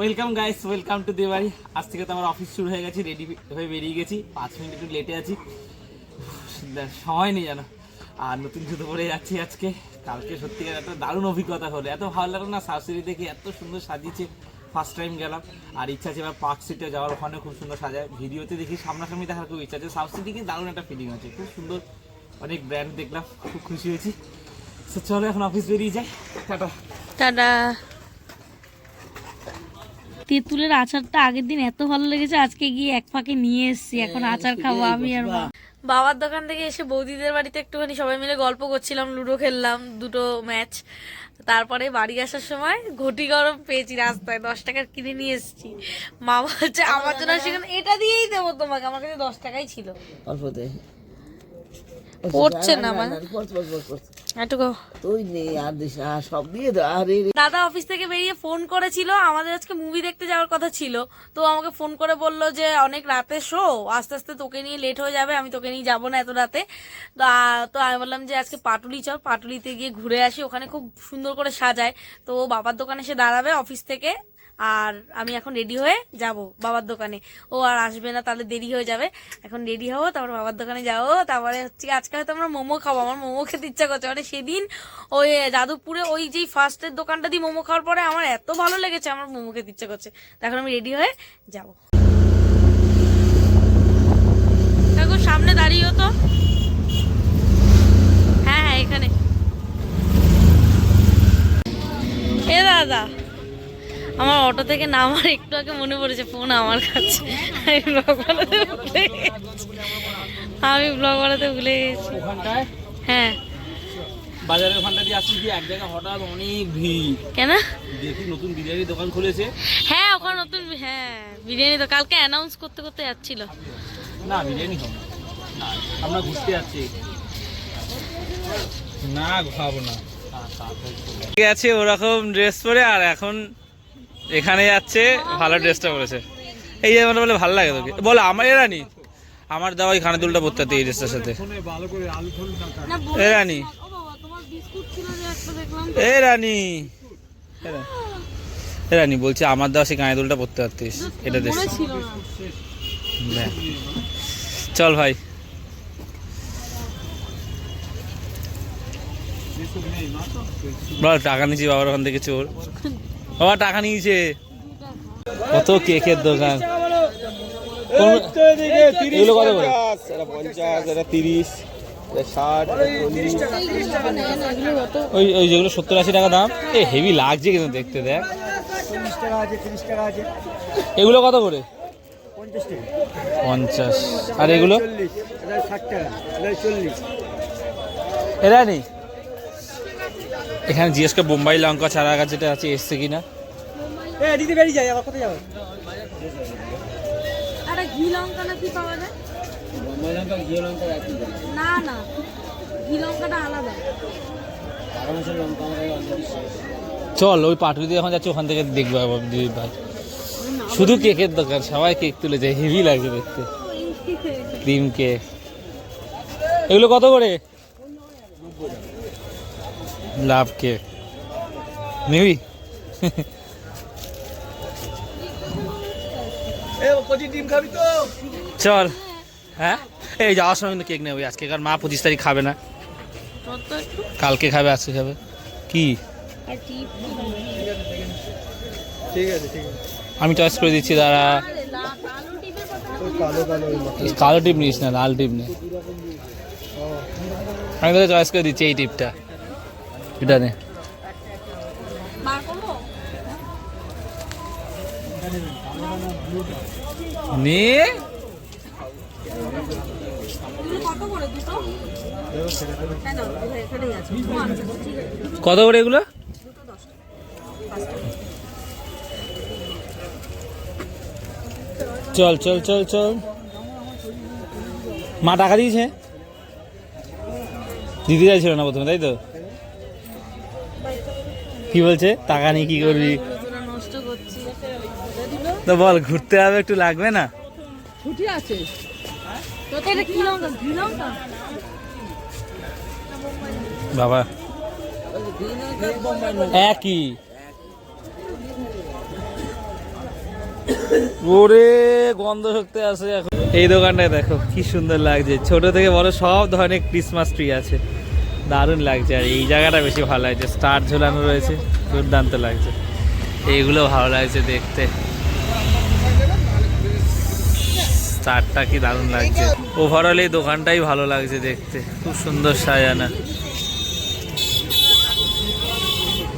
Welcome guys welcome to দেবাড়ি আজ থেকে তো আমার অফিস শুরু হয়ে গেছে রেডি হয়ে বেরিয়ে গেছি। পাঁচ মিনিট একটু লেটে আছি। সময় নেই জানো আর নতুন জুতো পরে যাচ্ছি আজকে। কালকে সত্যিকার একটা দারুণ অভিজ্ঞতা হলো। এত ভালো লাগল না সাবসিডি দেখে, এত সুন্দর সাজিয়েছে। ফার্স্ট টাইম গেলাম। আর ইচ্ছা আছে এবার পার্ক সিটে যাওয়ার ওখানে খুব সুন্দর সাজায়। ভিডিওতে দেখি সামনাসামনি দেখার খুব ইচ্ছা আছে। সাবসিডিকে দারুণ একটা ফিলিং আছে। খুব সুন্দর অনেক ব্র্যান্ড দেখলাম। খুব খুশি হয়েছি। তো চলো এখন অফিস বেরিয়ে যাই। টাটা। টাটা। তেঁতুলের আচারটা আগের দিন এত ভালো লেগেছে আজকে গিয়ে এক ফাঁকে নিয়ে এসেছি এখন আচার খাব আমি আর মা। বাবার দোকান থেকে এসে বৌদিদের বাড়িতে একটুখানি সবাই মিলে গল্প করছিলাম লুডো খেললাম দুটো ম্যাচ। তারপরে বাড়ি আসার সময় ঘটি গরম পেয়েছি রাস্তায় দশ টাকার কিনে নিয়ে এসেছি। মা বলছে আমার জন্য সেখানে এটা দিয়েই দেবো তোমাকে আমার কাছে দশ টাকাই ছিল। অল্পতে। পড়ছে না আমার দাদা অফিস থেকে বেরিয়ে ফোন করেছিল আমাদের আজকে মুভি দেখতে যাওয়ার কথা ছিল। তো আমাকে ফোন করে বলল যে অনেক রাতে শো আস্তে আস্তে তোকে নিয়ে লেট হয়ে যাবে আমি তোকে নিয়ে যাব না এত রাতে। তো তো আমি বললাম যে আজকে পাটুলি চল পাটুলিতে গিয়ে ঘুরে আসি ওখানে খুব সুন্দর করে সাজায়। তো বাবার দোকানে সে দাঁড়াবে অফিস থেকে। আর আমি এখন রেডি হয়ে যাব বাবার দোকানে। ও আর আসবে না, তাহলে দেরি হয়ে যাবে। এখন রেডি হব, তারপর বাবার দোকানে যাব। তারপরে হচ্ছে আজকে হয়তো আমরা মোমো খাব। আমার মোমো খেতে ইচ্ছা করছে। মানে সেদিন ওই যাদবপুরে ওই যেই ফার্স্টের দোকানটা দিয়ে মোমো খাওয়ার পরে আমার এত ভালো লেগেছে, আমার মোমো খেতে ইচ্ছা করছে। এখন আমি রেডি হয়ে যাব। দেখো, সামনে দাঁড়িয়ে তো। হ্যাঁ হ্যাঁ এখানে। এ দাদা। আমার অটো থেকে নামার একটু আগে মনে পড়েছে ফোন আমার কাছে। আমি ব্লগ বানাতে ভুলে আমি ব্লগ বানাতে ভুলে গেছি। হ্যাঁ। বাজারের ওখানটা দিয়ে আসছি কি? এক জায়গায় হঠাৎ অনেক ভিড়। কেন? দেখি নতুন বিরিয়ানির দোকান খুলেছে। হ্যাঁ ওখানে নতুন হ্যাঁ বিরিয়ানি তো কালকে অ্যানাউন্স করতে করতে যাচ্ছিল। না বিরিয়ানি খাব না। আমরা ঘুরতে যাচ্ছি। না খাব না। গেছে ওরকম ড্রেস পরে আর এখন এখানে যাচ্ছে ভালো ড্রেসটা পরেছে। এই যে মানে বলে ভালো লাগে তোকে। বলো আমার এ রানি আমার দেওয়া খানে দুলটা পরতে এই ড্রেসটার সাথে। এ রানি। এ রানি। এ রানি। বলছি আমার দেওয়া সেই কানে দুলটা পরতে পারতিস। এটা দেখ। চল ভাই। টাকা নিয়েছি বাবার ওখান থেকে চোর। বাবা টাকা নিয়েছে। কত কেকের দোকান? কোন- এগুলো কত করে? ওই ওই যেগুলো সত্তর আশি টাকা দাম এ হেভি লাগছে কিন্তু দেখতে দেখ। এগুলো কত করে? পঞ্চাশ আর এগুলো? এরা নেই? এখানে জিজ্ঞেস করে বোম্বাই লঙ্কা চারা গাছ যেটা আছে এসছে কিনা? আরে ঘি লঙ্কা না কি পাওয়া যায়? না না। ঘি লঙ্কাটা আলাদা। চল ওই পাটুরি দিয়ে এখন যাচ্ছে ওখান থেকে দেখব একবার দিদির ভাই। শুধু কেকের দোকান সবাই কেক তুলে যায় হেভি লাগছে দেখতে। Cream cake. এগুলো কত করে? লাভ কেক নিবি চল। হ্যাঁ? এই যাওয়ার সময় কিন্তু কেক নেবে আজকে কারণ মা পঁচিশ তারিখ খাবে না। কালকে খাবে আজকে খাবে। কি? আমি চয়েস করে দিচ্ছি দাঁড়া। কালো টিপ নিস না লাল টিপ নে। আমি তোকে চয়েস করে দিচ্ছি এই টিপটা। এটা কত করে এগুলো? চল চল চল চল। মা টাকা দিয়েছে? দিতে চাইছিল না প্রথমে, তাই তো? কি বলছে? টাকা নিয়ে কি করবি? তো বল ঘুরতে হবে একটু লাগবে না? ঘি লঙ্কা বাবা। একই। ওরে গন্ধ শক্তি আছে এখন। এই দোকানটায় দেখো কি সুন্দর লাগছে। ছোট থেকে বড় সব ধরনের ক্রিসমাস ট্রি আছে। দারুণ লাগছে আর এই জায়গাটা বেশি ভালো লাগছে। স্টার ঝোলানো রয়েছে, দুর্দান্ত লাগছে। এইগুলো ভালো লাগছে দেখতে। স্টারটা কি দারুণ লাগছে। ওভারঅল এই দোকানটাই ভালো লাগছে দেখতে। খুব সুন্দর সাজানো।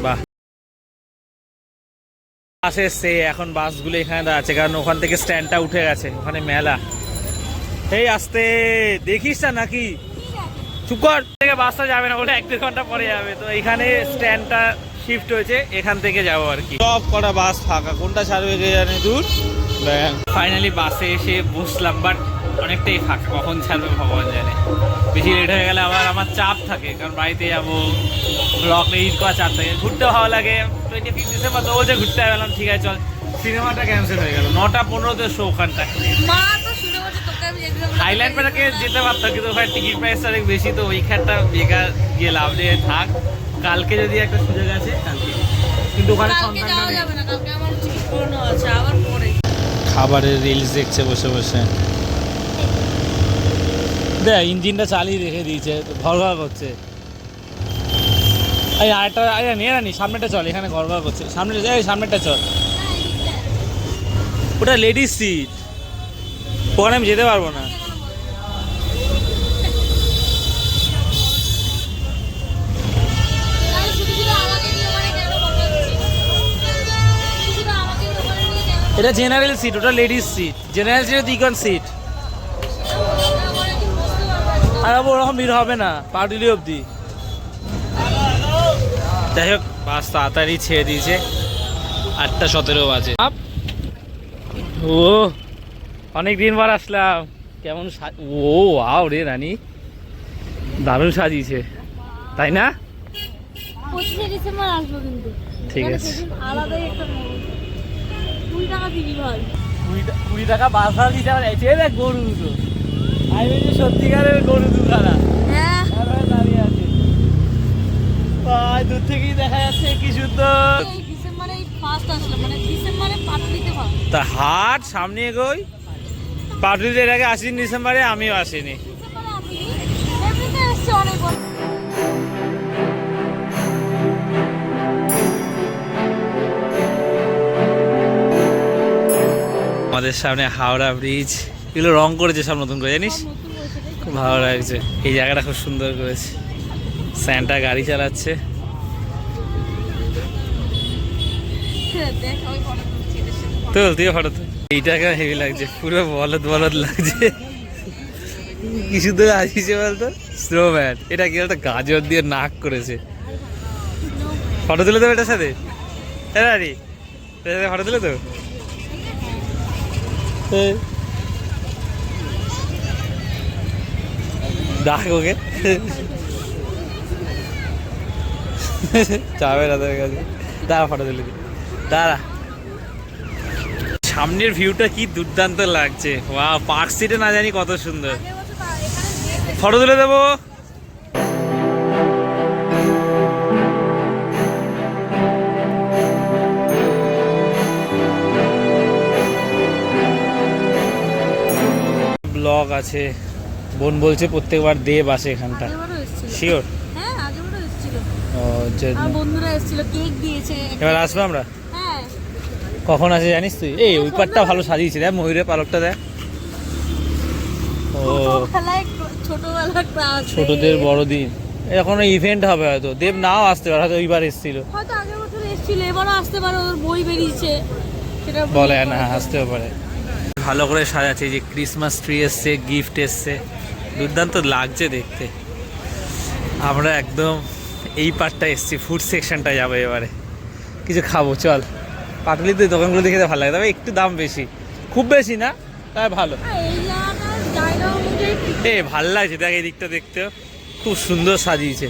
বাহ। বাস এসছে, এখন বাসগুলো এখানে আছে কারণ ওখান থেকে স্ট্যান্ডটা উঠে গেছে, ওখানে মেলা। এই আসতে, দেখিস না নাকি? চুপ কর। থেকে বাসটা যাবে না বলে এক দেড় ঘণ্টা পরে যাবে। তো এখানে স্ট্যান্ডটা শিফট হয়েছে এখান থেকে যাব আর কি। সব কটা বাস ফাঁকা কোনটা ছাড়বে কে জানে দূর? ফাইনালি বাসে এসে বসলাম বাট অনেকটাই ফাঁকা কখন ছাড়বে ভগবান জানে। বেশি লেট হয়ে গেলে আবার আমার চাপ থাকে কারণ বাড়িতে যাব ব্লক এডিট করা চাপ থাকে। ঘুরতে ভালো লাগে। টোয়েন্টি ফিফ ডিসেম্বর তো বলছে ঘুরতে গেলাম ঠিক আছে চল। সিনেমাটা ক্যান্সেল হয়ে গেল। নটা পনেরোতে শো ওখানটায়। থাইল্যান্ড পেটাকে যেতে পারতাম কিন্তু ওখানে টিকিট প্রাইসটা অনেক বেশি তো ওইখানটা বেকার গিয়ে লাভ দিয়ে থাক কালকে যদি একটা সুযোগ আছে কালকে কিন্তু ওখানে যাওয়া যাবে না কালকে আমার টিকিট পুরনো আছে আবার পরে খাবারের রিলস দেখছে বসে বসে দেখ ইঞ্জিনটা চালিয়ে রেখে দিয়েছে ঘর ঘর করছে এই আরেকটা আরে নিয়ে রানি সামনেটা চল এখানে ঘর ঘর করছে সামনে এই সামনেটা চল ওটা লেডিস সিট ওখানে আমি যেতে পারব না। এটা জেনারেল সিট ওটা লেডিস সিট জেনারেল সিট দ্বিকন সিট। আর আবার ওরকম ভিড় হবে না পাটুলি অবধি। যাই হোক বাস তাড়াতাড়ি ছেড়ে দিয়েছে। আটটা সতেরো বাজে। ও। অনেক দিন পর আসলাম। কেমন সা- ও আও রে রানী। দারুণ সাজিয়েছে। তাই না? পঁচিশে ডিসেম্বর আসব কিন্তু। ঠিক আছে। আলাদাই একটা কুড়ি টাকা দিবি ভাই কুড়ি টাকা বাস ভাড়া দিতে পারে। এসে দেখ গরু দুটো। আমি বলছি সত্যিকারের গরু দুখানা। হ্যাঁ। দাঁড়িয়ে আছে। দূর থেকেই দেখা যাচ্ছে কি সুন্দর। মানে তা হাট সামনে এগোই পাটুলিতে এর আগে আসিনি ডিসেম্বরে আমিও আসিনি। আমাদের সামনে হাওড়া ব্রিজ এগুলো রং করেছে সব নতুন করে জানিস খুব ভালো লাগছে এই জায়গাটা খুব সুন্দর করেছে স্যান্টা গাড়ি চালাচ্ছে দেখ ওই ফটো তুলছি এদের সাথে photo। তো তুই ফটো এইটাকে হেভি লাগছে, পুরো বলদ বলদ লাগছে। কি সুন্দর আসিছে বলতো? স্নোম্যান এটা কি একটা গাজর দিয়ে নাক করেছে। ফটো তুলে দেবো এটার সাথে? হ্যাঁ এটার সাথে ফটো তুলে দেবো। ডাক ওকে। যাবে না তোর কাছে দাঁড়া ফটো তুলে দি দাঁড়া। সামনের ভিউটা কি দুর্দান্ত লাগছে। ওয়া পার্ক সিটে না জানি কত সুন্দর। ফটো তুলে দেবো? ব্লগ আছে। বোন বলছে প্রত্যেকবার দেব আসে এখানটা। শিওর হ্যাঁ ও জন্য বন্ধুরা এসেছিল কেক দিয়েছে। এবার আসব আমরা? কখন আসে জানিস তুই? এই ওই পারটা ভালো সাজিয়েছে দেখ ময়ূরের পালকটা দেখ। ও। ছোটদের বড়দিন। এখন ইভেন্ট হবে হয়তো। দেব নাও আসতে পারে হয়তো ওইবার এসেছিল। হয়তো আগের বছর এসেছিল এবারও আসতে পারে ওর বই বেরিয়েছে। সেটা বলে না আসতেও পারে। ভালো করে সাজাচ্ছে যে ক্রিসমাস ট্রি এসছে গিফট এসছে। দুর্দান্ত লাগছে দেখতে। আমরা একদম এই পার্টটা এসছি ফুড সেকশনটা যাব এবারে। কিছু খাব চল। পাটলিতে দোকানগুলো দেখে ভালো লাগে তবে একটু দাম বেশি। খুব বেশি না তাই ভালো। হ্যাঁ, এ ভালো লাগছে দেখ এই দিকটা দেখতেও খুব সুন্দর সাজিয়েছে।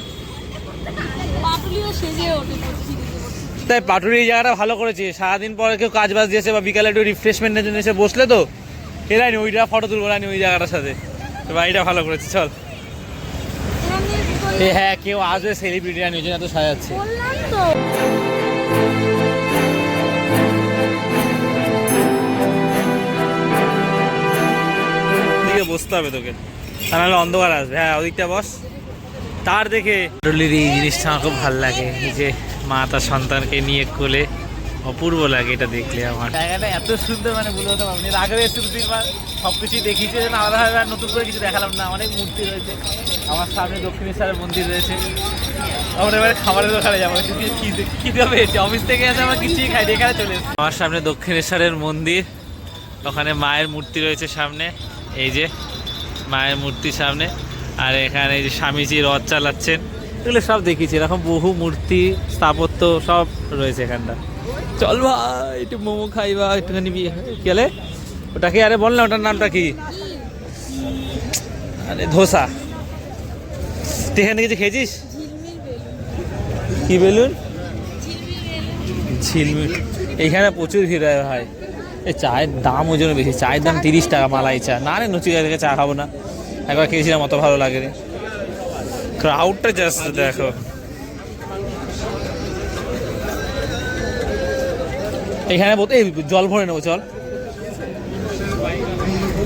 তাই পাটুরি এই জায়গাটা ভালো করেছে। সারাদিন পরে কেউ কাজ বাজ দিয়েছে বা বিকালে একটু রিফ্রেশমেন্টের জন্য এসে বসলে তো এরাই নি ওইটা ফটো তুলবো রানি ওই জায়গাটার সাথে। তো বাড়িটা ভালো করেছে চল। এ হ্যাঁ কেউ আসবে সেলিব্রিটি রানি ওই জন্য এত সাজাচ্ছে হবে তোকে। তা নাহলে অন্ধকার আসবে। হ্যাঁ ওদিকটা বস। তার দেখে ডলির এই জিনিসটা আমার খুব ভালো লাগে। এই যে মা তার সন্তানকে নিয়ে কোলে অপূর্ব লাগে এটা দেখলে আমার। জায়গাটা এত সুন্দর মানে বলে হতে পারব না। আগে এসে দু তিনবার। সব কিছুই দেখিয়েছে যেন আলাদাভাবে আর নতুন করে কিছু দেখালাম না। অনেক মূর্তি রয়েছে। আমার সামনে দক্ষিণেশ্বরের মন্দির রয়েছে। আমরা এবারে খাবারের দোকানে যাব। খিদে পেয়েছে অফিস থেকে এসে আমরা কিছুই খাই এখানে চলে। আমার সামনে দক্ষিণেশ্বরের মন্দির। ওখানে মায়ের মূর্তি রয়েছে সামনে। এই যে মায়ের মূর্তি সামনে, আর এখানে যে স্বামীজি রথ চালাচ্ছেন। এগুলো সব দেখিয়েছি, এরকম বহু মূর্তি, স্থাপত্য সব রয়েছে এখানটা। চল ভাই, একটু মোমো খাইবা একটুখানি বিয়ে কি ওটা কি? আরে বল না, ওটার নামটা কি? আরে ধোসা। তুই এখানে কিছু খেয়েছিস? কি বেলুন? ঝিলমিল। এইখানে প্রচুর ভিড় হয় ভাই। এই চায়ের দাম ওই জন্য বেশি। চায়ের দাম তিরিশ টাকা মালাই চা না রে, নচি থেকে চা খাব না। একবার খেয়েছিলাম, অত ভালো লাগে রে ক্রাউডটা জাস্ট দেখো। এখানে বলতে জল ভরে নেব, চল।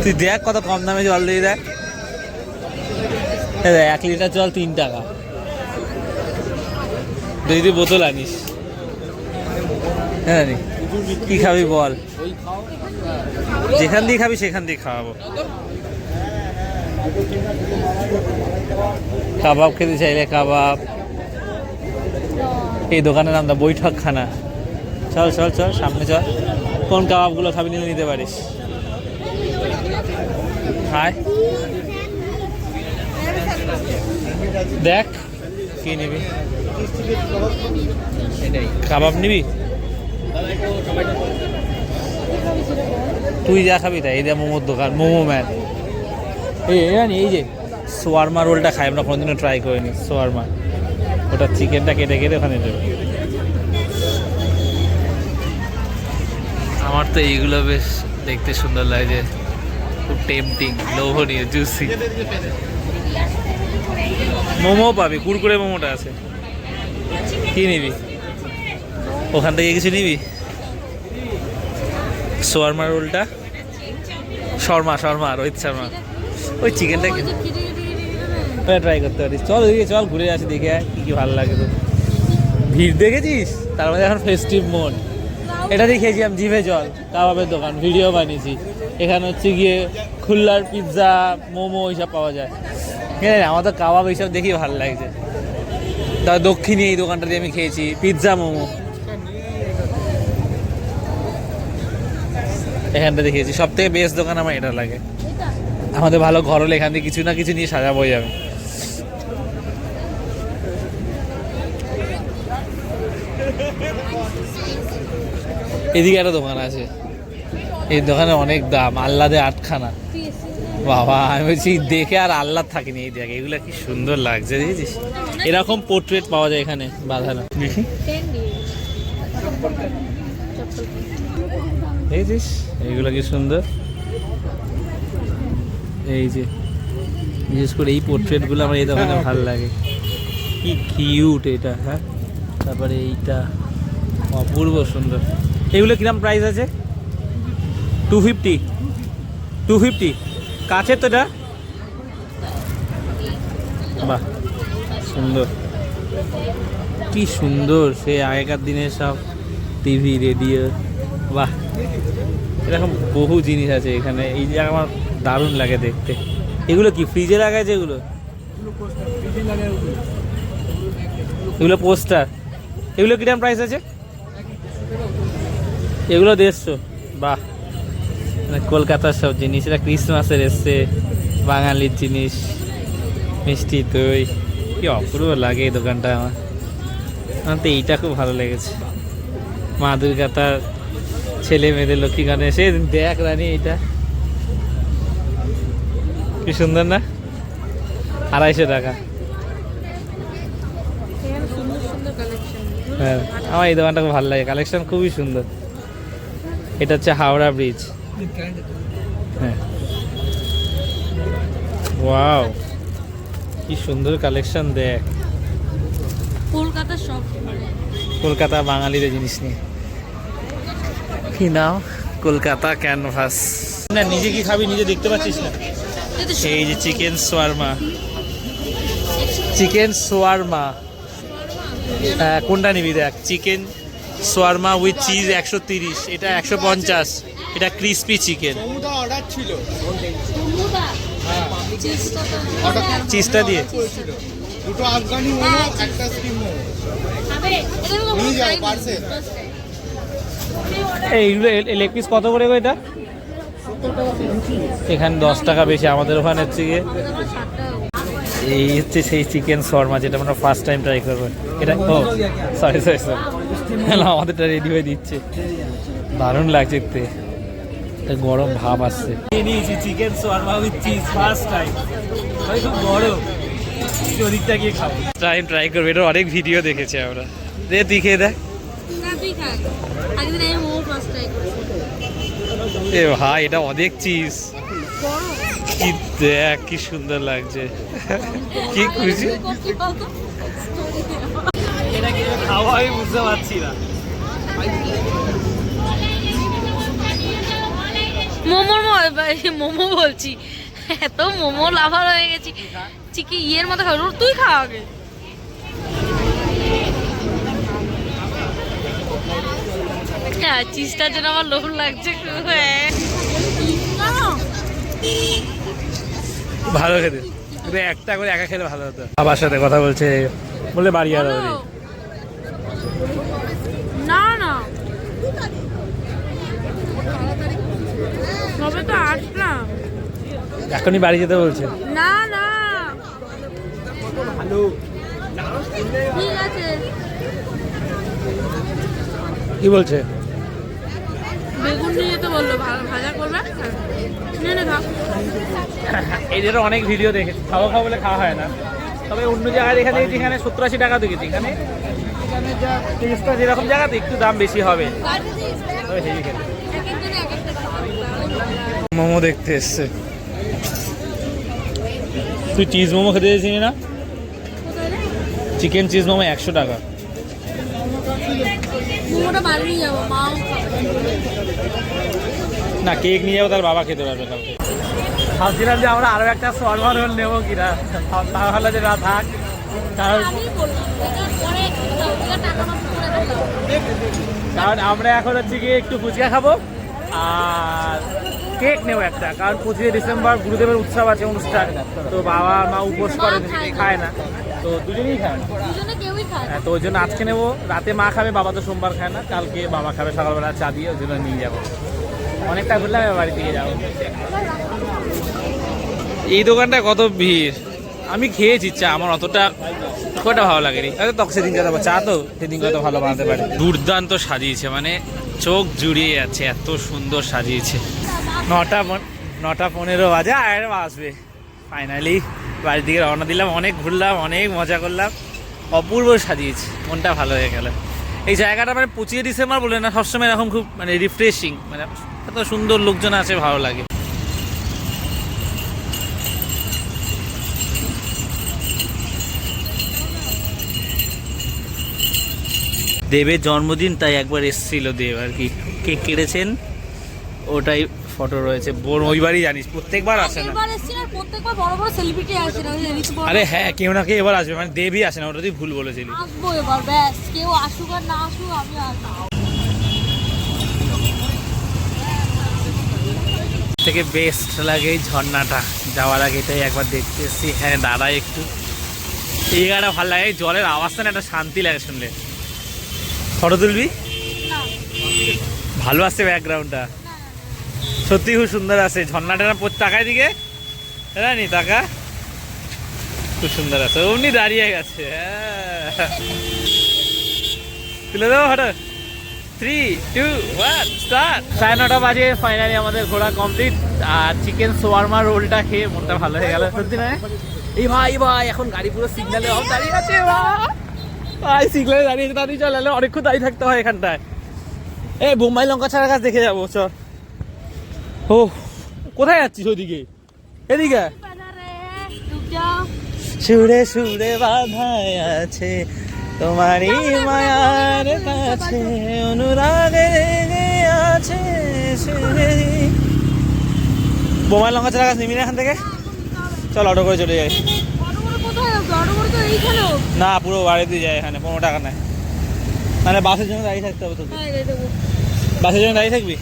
তুই দেখ কত কম দামে জল দিয়ে দেখ, এক লিটার জল তিন টাকা। তুই বোতল আনিস। হ্যাঁ। কি খাবি বল। যেখান দিয়ে খাবি, সেখান দিয়ে খাওয়াবো। কাবাব খেতে চাইলে কাবাব। এই দোকানের নামটা বৈঠক খানা চল চল চল, সামনে চল। কোন কাবাবগুলো খাবি নিলে নিতে পারিস? হায় দেখ, কি নিবি? কাবাব নিবি? তুই যা খাবি তাই, এই যে মোমোর দোকান, মোমো ম্যান এই জানি এই যে, সোয়ারমা রোলটা খাই, আমরা কোনোদিনও ট্রাই করিনি, সোয়ারমা। ওটা চিকেনটা কেটে কেটে ওখানে দেবে। আমার তো এইগুলো বেশ দেখতে সুন্দর লাগে যে, খুব টেম্পটিং লোভনীয় জুসি মোমো পাবি, কুরকুরে মোমোটা আছে। কি নিবি? ওখান থেকে কিছু নিবি? শর্মা রোলটা। শর্মা শর্মা রোহিত শর্মা। ওই চিকেনটা ট্রাই করতে পারিস। চল ওইদিকে চল ঘুরে আসি, দেখে কি কি ভালো লাগে তো ভিড় দেখেছিস? তার মধ্যে এখন ফেস্টিভ মোড এটা দিয়ে খেয়েছিলাম জিভে জল, কাবাবের দোকান ভিডিও বানিয়েছি। এখানে হচ্ছে গিয়ে খুল্লার পিৎজা মোমো এইসব পাওয়া যায়। হ্যাঁ আমার তো কাবাব এইসব দেখেই ভালো লাগছে। তার দক্ষিণে এই দোকানটা দিয়ে আমি খেয়েছি পিৎজা মোমো। এখানটা দেখিয়েছি। সব থেকে বেস্ট দোকান আমার এটা লাগে। আমাদের ভালো ঘর হলে এখান থেকে কিছু না কিছু নিয়ে সাজাবো যাবে। এদিকে একটা দোকান আছে। এই দোকানে অনেক দাম আল্লাদে আটখানা। বাবা আমি বলছি দেখে আর আল্লাহ থাকিনি এই দেখ এগুলো কি সুন্দর লাগছে দেখেছিস? এরকম পোর্ট্রেট পাওয়া যায় এখানে বাঁধানো। দেখি। দেখেছিস? এইগুলো কি সুন্দর? এই যে, বিশেষ করে এই পোর্ট্রেটগুলো আমার এই দোকানে ভালো লাগে। কি কিউট এটা হ্যাঁ? তারপরে এইটা অপূর্ব সুন্দর। এগুলো কিরম প্রাইস আছে? টু ফিফটি টু ফিফটি কাছের তো এটা? বাহ, সুন্দর। কি সুন্দর সে আগেকার দিনের সব টিভি রেডিও বাহ এরকম বহু জিনিস আছে এখানে। এই যে আমার দারুণ লাগে দেখতে। এগুলো কি ফ্রিজে লাগায় যেগুলো এগুলো? পোস্টার। এগুলো কিরম প্রাইস আছে? এগুলো দেড়শো। বাহ। মানে কলকাতার সব জিনিস। এটা ক্রিসমাসের এসছে, বাঙালির জিনিস, মিষ্টি দই। কি অপূর্ব লাগে এই দোকানটা আমার। আমার তো এইটা খুব ভালো লেগেছে। মা দুর্গা তার ছেলে মেয়েদের লক্ষ্মী গানে এসে দেখ রানী এইটা কি সুন্দর না? আড়াইশো টাকা। হ্যাঁ আমার এই দোকানটা খুব ভালো লাগে। কালেকশন খুবই সুন্দর। এটা হচ্ছে হাওড়া ব্রিজ। হ্যাঁ। ওয়াও কি সুন্দর কালেকশন দেখ। কলকাতার সব। কলকাতা বাঙালিদের জিনিস নিয়ে। নাও কলকাতা ক্যানভাস। না নিজে কি খাবি? নিজে দেখতে পাচ্ছিস না? এই যে চিকেন সোয়ারমা। চিকেন সোয়ারমা। হ্যাঁ কোনটা নিবি দেখ? চিকেন সোয়ারমা উইথ চিজ একশো তিরিশ। এটা একশো পঞ্চাশ। এটা ক্রিসপি চিকেন। ছিল। চিজটা দিয়ে। দুটো আফগানি মোমো একটা স্টিম মোমো এইগুলো লেগ পিস কত করে এটা? এখানে দশ টাকা বেশি, আমাদের ওখানে হচ্ছে গিয়ে এই হচ্ছে সেই চিকেন শর্মা, যেটা আমরা ফার্স্ট টাইম ট্রাই করব। এটা ও সরি সরি সরি আমাদেরটা রেডি হয়ে দিচ্ছে। দারুণ লাগছে দেখতে। একটা গরম ভাব আসছে। নিয়েছি chicken shawarma with cheese first time গরম। ওদিকটা গিয়ে খাব। টাইম ট্রাই করব এটা অনেক ভিডিও দেখেছি আমরা। দে দেখ না তুই খা একদিন আমি মোমো ফার্স্ট ট্রাই করছি এ ভাই এটা অনেক চিজ কি দেখ কি সুন্দর লাগছে। কি খুশি? খাওয়া আমি বুঝতে পারছি না। মোমোর মোমো বলছি। এত মোমো লাভার হয়ে গেছি। চিকি ইয়ের মতো খাব। তুই খা আগে। হ্যাঁ চিজটার জন্য আমার লোভ লাগছে হ্যাঁ। ভালো খেতে। একটা করে একা খেলে ভালো হতো। বাবার সাথে কথা বলছে বলে বাড়ি আর। না না। সবে তো আসলাম। এখনই বাড়ি যেতে বলছে। না না। ঠিক আছে। কি বলছে? বেগুন নিয়ে যেতে বলল ভাজা করবে? নে নে থাক অনেক ভিডিও দেখেছি খাওয়া খাওয়া বলে খাওয়া হয় না। তবে অন্য জায়গায় এখানে যেখানে সত্তর আশি টাকা দেখেছি। এখানে এখানে যা টেস্টটা যেরকম জায়গাতে একটু দাম বেশি হবে। তবে হেভি খেতে মোমো দেখতে এসছে। তুই চিজ মোমো খেতে চেয়েছিলি না? চিকেন চিজ মোমো একশো টাকা। মোমোটা বাড়ি যাব মাও না কেক নিয়ে যাব তার বাবা খেতে পারবে কাউকে ভাবছিলাম যে আমরা আরও একটা সরবার রোল নেব কিনা। তাহলে যে না থাক। কারণ আমরা এখন হচ্ছে গিয়ে একটু ফুচকা খাব আর কেক নেব একটা কারণ পঁচিশে ডিসেম্বর গুরুদেবের উৎসব আছে অনুষ্ঠান। তো বাবা মা উপোস করে খায়। না। তো দুজনেই খায়। না খায় না। হ্যাঁ, তো ওই জন্য আজকে নেব। রাতে মা খাবে বাবা তো সোমবার খায় না। কালকে বাবা খাবে সকালবেলা চা দিয়ে ওই জন্য নিয়ে যাব। অনেকটা ঘুরলাম এবার বাড়ি থেকে যাব। এই দোকানটায় কত ভিড়? আমি খেয়েছি চা আমার অতটা খুব ভালো লাগেনি। হয়তো তখন সেদিন যাব চা তো সেদিন কত ভালো বানাতে পারে। দুর্দান্ত সাজিয়েছে মানে চোখ জুড়িয়ে যাচ্ছে এত সুন্দর সাজিয়েছে। নটা নটা পনেরো বাজে আর আসবে। ফাইনালি বাড়ির দিকে রওনা দিলাম অনেক ঘুরলাম অনেক মজা করলাম। অপূর্ব সাজিয়েছে মনটা ভালো হয়ে গেল। এই জায়গাটা মানে পঁচিশে ডিসেম্বর বলে না, সবসময় এরকম খুব মানে রিফ্রেশিং মানে এত সুন্দর লোকজন আছে, ভালো লাগে। দেবের জন্মদিন তাই একবার এসেছিল দেব আর কি। কেক কেটেছেন? ওটাই ফটো রয়েছে বোর ওই বাড়ি জানিস প্রত্যেকবার আসে না। প্রত্যেকবার বড় বড় সেলিব্রিটি আসে আরে হ্যাঁ কেউ না কেউ এবার আসবে মানে দেবই আসে না ওটা তুই ভুল বলেছিলি। আসব এবার ব্যাস কেউ আসুক আর না আসুক আমি থেকে বেস্ট লাগে এই ঝর্ণাটা যাওয়ার আগে এটাই একবার দেখতে এসেছি। হ্যাঁ দাঁড়াই একটু। এই জায়গাটা ভালো লাগে জলের আওয়াজটা না একটা শান্তি লাগে শুনলে। ফটো তুলবি? ভালো আসছে ব্যাকগ্রাউন্ডটা সত্যি খুব সুন্দর আছে। ঝর্ণাটা তাকায় দিকে। জানি তাকা খুব সুন্দর আছে। অমনি দাঁড়িয়ে গেছে। হ্যাঁ। তুলে দেবো photo three two one start সাড়ে নটা বাজে ফাইনালি আমাদের ঘোরা কমপ্লিট আর চিকেন সোয়ারমা রোলটা খেয়ে মনটা ভালো হয়ে গেল। সত্যি না? এই ভাই ভাই এখন গাড়ি পুরো সিগনালে অফ দাঁড়িয়ে আছে ভাই। ভাই সিগনালে দাঁড়িয়ে আছে দাঁড়িয়ে চলে। এলে অনেকক্ষণ দাঁড়িয়ে থাকতে হয় এখানটায়। এ বোম্বাই লঙ্কা ছাড়া গাছ দেখে যাব চল। ও কোথায় যাচ্ছিস ওদিকে এদিকে? সুরে সুরে বাধায় আছে তোমারই মায়ার কাছে অনুরাগে আছে বোমায় লঙ্কা চারা গাছ নিবি না এখান থেকে? চল অটো করে চলে যাই। না পুরো বাড়িতে যায় এখানে পনেরো টাকা নেয় মানে বাসের জন্য দাঁড়িয়ে থাকতে হবে তোকে। হ্যাঁ বাসের জন্য দাঁড়িয়ে থাকবি?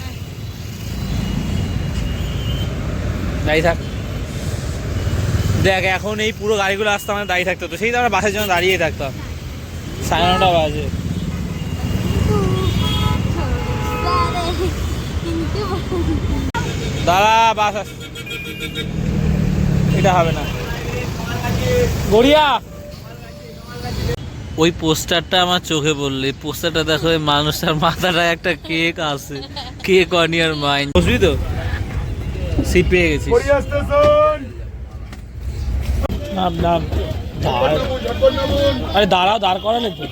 দাঁড়িয়ে থাক। দেখ এখন এই পুরো গাড়িগুলো আসতে আমাদের দাঁড়িয়ে থাকতো তো সেই তো আমরা বাসের জন্য দাঁড়িয়ে থাকতাম। সাড়ে নটা বাজে। দাঁড়া বাস আস এটা হবে না। গড়িয়া! ওই পোস্টারটা আমার চোখে পড়ল। এই পোস্টারটা দেখো মানুষটার মাথাটা একটা কেক আছে। কেক অন ইয়ার মাইন্ড বুঝলি তো? সিট পেয়ে গেছি নাম নাম। দাঁড়- আরে দাঁড়াও দাঁড় করালে তো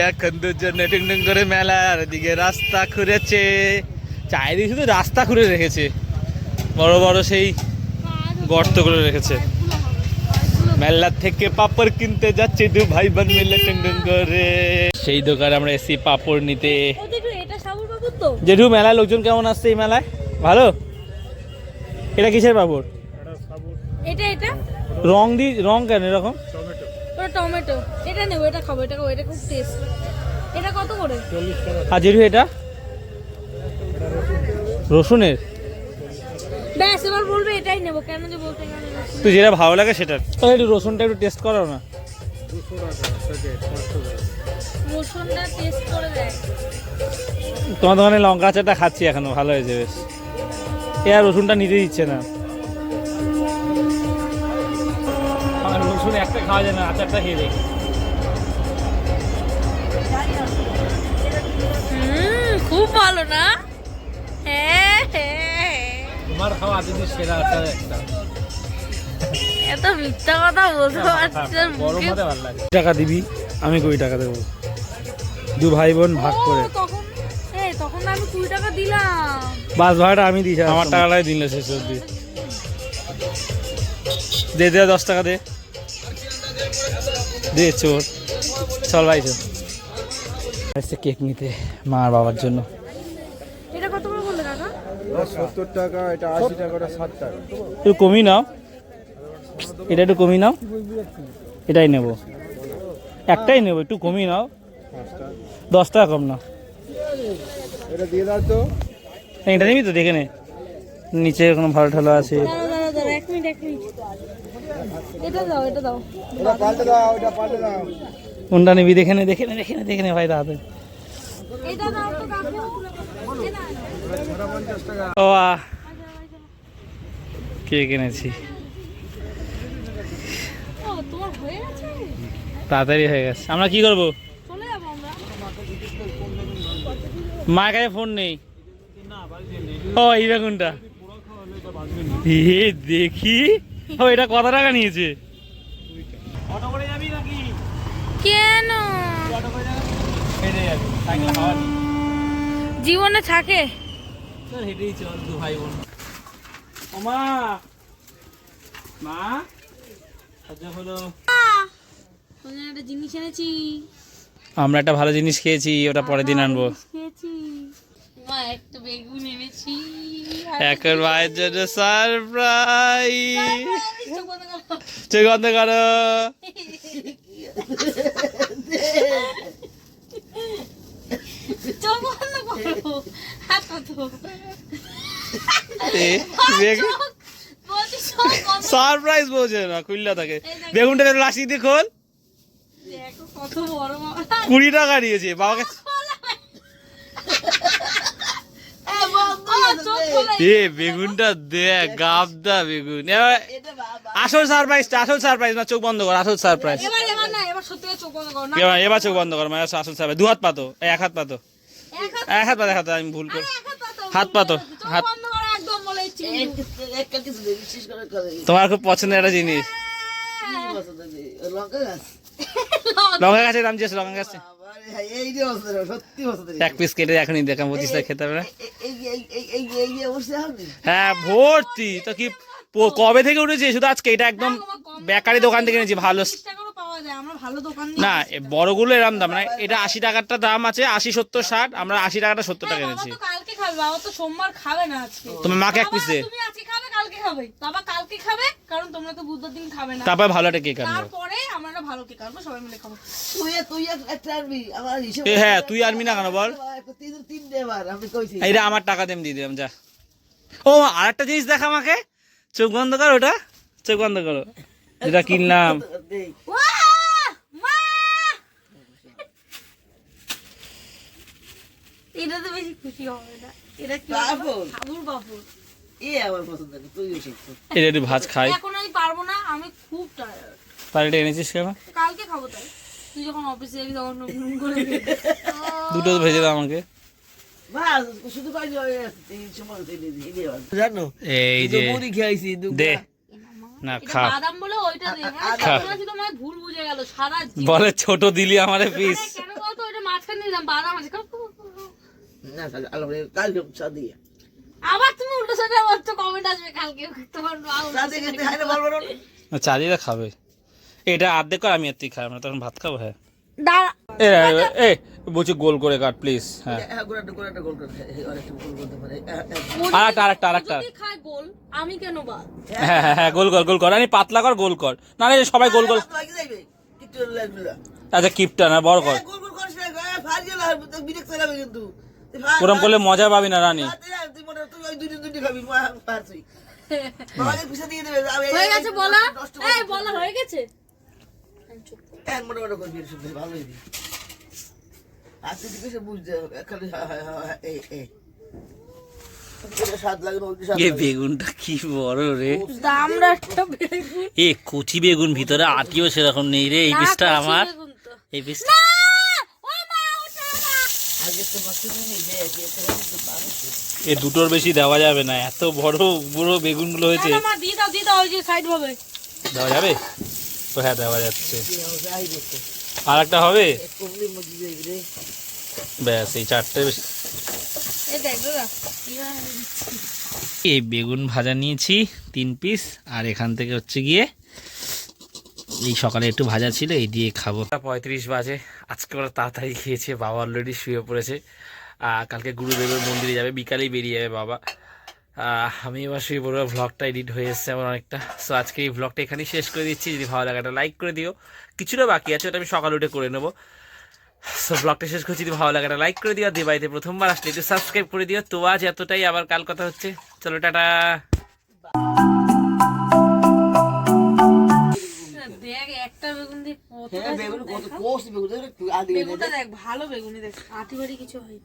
এখন দুজন করে মেলার দিকে রাস্তা খুঁড়েছে। চারিদিকে শুধু রাস্তা খুঁড়ে রেখেছে। বড় বড় সেই গর্ত করে রেখেছে। মেলা থেকে পাপড় কিনতে যাচ্ছে দু ভাই বোন মিলে টিং টিং করে। সেই দোকানে আমরা এসি পাপড় নিতে। জেঠু মেলায় লোকজন কেমন আসছে এই মেলায়? ভালো? এটা কিসের পাপড়? এটা এটা? রং দি রং কেন এরকম? ওটা টমেটো। এটা নেব এটা খাব এটা খাব এটা খুব টেস্ট এটা কত করে? আর জেঠু এটা? রসুনের? ব্যাস এবার বলবে এটাই নেব। কেন যে বলতে তুই যেটা ভালো লাগে সেটা। তো একটু রসুনটা একটু টেস্ট করো না। রসুনটা টেস্ট করে দেয় তোমার দোকানে লঙ্কা আচারটা খাচ্ছি এখনও ভালো হয়েছে বেশ। এ আর রসুনটা নিতে দিচ্ছে না। আমার রসুন একটা খাওয়া যায় না আচারটা খেয়ে দেখি। খুব ভালো না? হ্যাঁ হ্যাঁ। তোমার খাওয়া আজকে সেরা আচার একটা। এত মিথ্যা কথা বলতে পারছি না গরম মুখে হতে ভালো লাগে। টাকা দিবি আমি কুড়ি টাকা দেবো। দু ভাই বোন ভাগ করে। বাস ভাড়াটা আমি দিয়েছি আমার টাকাটাই দিল শেষ অব্দি দে দে দশ টাকা দে। দে চোর। চল ভাই চল এসে কেক নিতে মা আর বাবার জন্য। এটা কত করে বললে কাকা? সত্তর টাকা এটা আশি টাকা ওটা ষাট টাকা। একটু কমই নাও। এটা একটু কমই নাও। এটাই নেব। একটাই নেব একটু কমই নাও। দশ টাকা কম নাও এটা দিয়ে দাও তো। এটা নিবি তো দেখে নে। নিচে কোনো ভালো ঠালো আছে। দাঁড়া দাঁড়া দাঁড়া এক মিনিট এক মিনিট। এটা দাও এটা দাও। ওটা পাল্টে দাও ওটা পাল্টে দাও। কোনটা নিবি? দেখে নে দেখে নে দেখে নে দেখে নে ভাই দাদা এটা দাও তো কাকু ও কে কিনেছি ও তোমার হয়ে গেছে? তাড়াতাড়ি হয়ে গেছে। আমরা কি করব? চলে মায়ের কাছে ফোন নেই। ও এই বেগুনটা। এ দেখি। ও এটা কত টাকা নিয়েছে? অটো করে যাবি নাকি? কেন? অটো করে যাবি? হেঁটে যাবি সাইকেল হাওয়া নেই জীবনে থাকে। হেঁটেই চল দু ভাই বোন। ও মা। মা? আচ্ছা হলো। একটা জিনিস এনেছি আমরা একটা ভালো জিনিস খেয়েছি ওটা পরের দিন আনব। একের ভাইয়ের জন্য সারপ্রাইজ চোখ বন্ধ করো। সারপ্রাইজ বলছে না খুললা থাকে বেগুনটা একটু লাসি দিয়ে খোল। কুড়ি টাকা নিয়েছে বাবাকে আমার চোখ খোলা এ বেগুনটা দেখ গাবদা বেগুন। আসল সারপ্রাইজটা আসল সারপ্রাইজ না চোখ বন্ধ কর আসল সারপ্রাইজ এবার এবার না এবার সত্যি করে চোখ বন্ধ করো না? এবার এবার চোখ বন্ধ কর মানে আসল সারপ্রাইজ দু হাত পাতো এক হাত পাতো এক হাত এক পাতো এক হাত আমি ভুল করি হাত পাতো, হাত পাতো, চোখ হাত- বন্ধ করো একদম বলেছি একটা কিছু নেই বিশেষ করে করে তোমার খুব পছন্দের একটা জিনিস? লঙ্কা গাছ। লঙ্কা গাছের দাম জিজ্ঞেস লঙ্কা গাছে এক পিস কেটে এখনই দেখাম খেতে হবে হ্যাঁ ভর্তি। তো কি কবে থেকে উঠেছে শুধু আজকে? এটা একদম বেকারি দোকান থেকে এনেছি ভালো তিরিশ টাকারও পাওয়া যায় আমরা ভালো দোকান না এ বড়গুলো এরম দাম না এটা আশি টাকারটা দাম আছে আশি সত্তর ষাট আমরা আশি টাকাটা সত্তর টাকা এনেছি। তো কালকে খাবে বাবা তো সোমবার খাবে না আজকে। তোমার মাকে এক পিস কালকে খাবে। বাবা কালকে খাবে কারণ তোমরা তো বুধবার দিন খাবে না। তারপর ভালো একটা কেক আনব। তারপরে আমরা ভালো কেক আনব সবাই মিলে খাব। তুই তুই এক- একটা আনবি আমার হিসেব হ্যাঁ তুই আনবি না কেন বল? একটা তিন তিনটে বার আমি কইছি। এইটা আমার টাকা দিয়ে আমি দিয়ে দিলাম যা। ও আর একটা জিনিস দেখা আমাকে। চোখ বন্ধ কর ওটা। চোখ বন্ধ করো। যেটা কিনলাম! এটা তো বেশি খুশি হবে না। এটা কি বাবুর বাবুর এটা একটু ভাজ খাই। এখন আমি পারব না আমি খুব টায়ার্ড এটা এনেছিস কেন? কালকে খাব তাই। তুই যখন অফিসে যাবি তখন করে দুটো ভেজে দাও আমাকে। বাস শুধু কইলি ওই এই সময় দিলি দিলি জানো এই যে মুড়ি খাইছি দে। না খা। বাদাম বলে ওইটা দে। খা। সকালে শুধু আমার ভুল বুঝে গেল সারা বলে ছোট দিলি আমারে পিস কেন বলতো ওইটা মাঝখানে নিলাম বাদাম আছে না কালকে সাদি আবার তুমি উল্টো সাথে বলছো কমেন্ট আসবে কালকে তোমার না খাবে এটা আর্ধেক কর আমি আর তুই খাই আমরা তখন ভাত খাব হ্যাঁ এ এ বলছি গোল করে কাট প্লিজ হ্যাঁ হ্যাঁ গোড়াটা গোড়াটা গোল করে অনেকটা গোল করতে পারে ও আর একটা আর একটা আর একটা যদি খায় গোল আমি কেন হ্যাঁ হ্যাঁ হ্যাঁ গোল কর গোল কর আরে পাতলা কর গোল কর না রে সবাই গোল গোল না আচ্ছা কিপটা না বড় কর ওরম করলে মজা পাবি না রানী। মনে হয়ে হয়ে হ্যাঁ হ্যাঁ হ্যাঁ। বেগুনটা কি বড় রে। দামরা একটা বেগুন। এ কচি বেগুন ভিতরে আটিও সেরকম নেই রে এই কচি আমার। এই পিসটা না! ও মা, ওটা না! আগে তো মাছটা নিয়ে যে আছে এটা কিন্তু বানাচ্ছে এ দুটোর বেশি দেওয়া যাবে না এত বড় বড় বেগুনগুলো হয়েছে। দেওয়া যাবে? তো হ্যাঁ দেওয়া যাচ্ছে। আর একটা হবে? ব্যাস এই চারটে বেশি। এই বেগুন ভাজা নিয়েছি তিন পিস আর এখান থেকে হচ্ছে গিয়ে এই সকালে একটু ভাজা ছিল, এই দিয়ে খাব। পঁয়ত্রিশ বাজে, আজকে ওরা তাড়াতাড়ি খেয়েছে, বাবা অলরেডি শুয়ে পড়েছে। কালকে গুরুদেবের মন্দিরে যাবে, বিকালেই বেরিয়ে যাবে বাবা। আমি এবার শুয়ে পড়ব ভ্লগটা এডিট হয়ে এসছে আমার অনেকটা। সো আজকে এই ভ্লগটা এখানেই শেষ করে দিচ্ছি, যদি ভালো লাগে একটা লাইক করে দিও। কিছুটা বাকি আছে, ওটা আমি সকাল উঠে করে নেব। সো ব্লগটা শেষ করছি, যদি ভালো লাগে একটা লাইক করে দিও। আর বাড়িতে প্রথমবার আসলে একটু সাবস্ক্রাইব করে দিও। তো আজ এতটাই, আবার কাল কথা হচ্ছে। চলো, টাটা। দেখ, একটা বেগুন দিয়ে হ্যাঁ বেগুন কত কোষ বেগুন দেখ ভালো বেগুনই দেখ আটি বাড়ি কিছু হয়নি।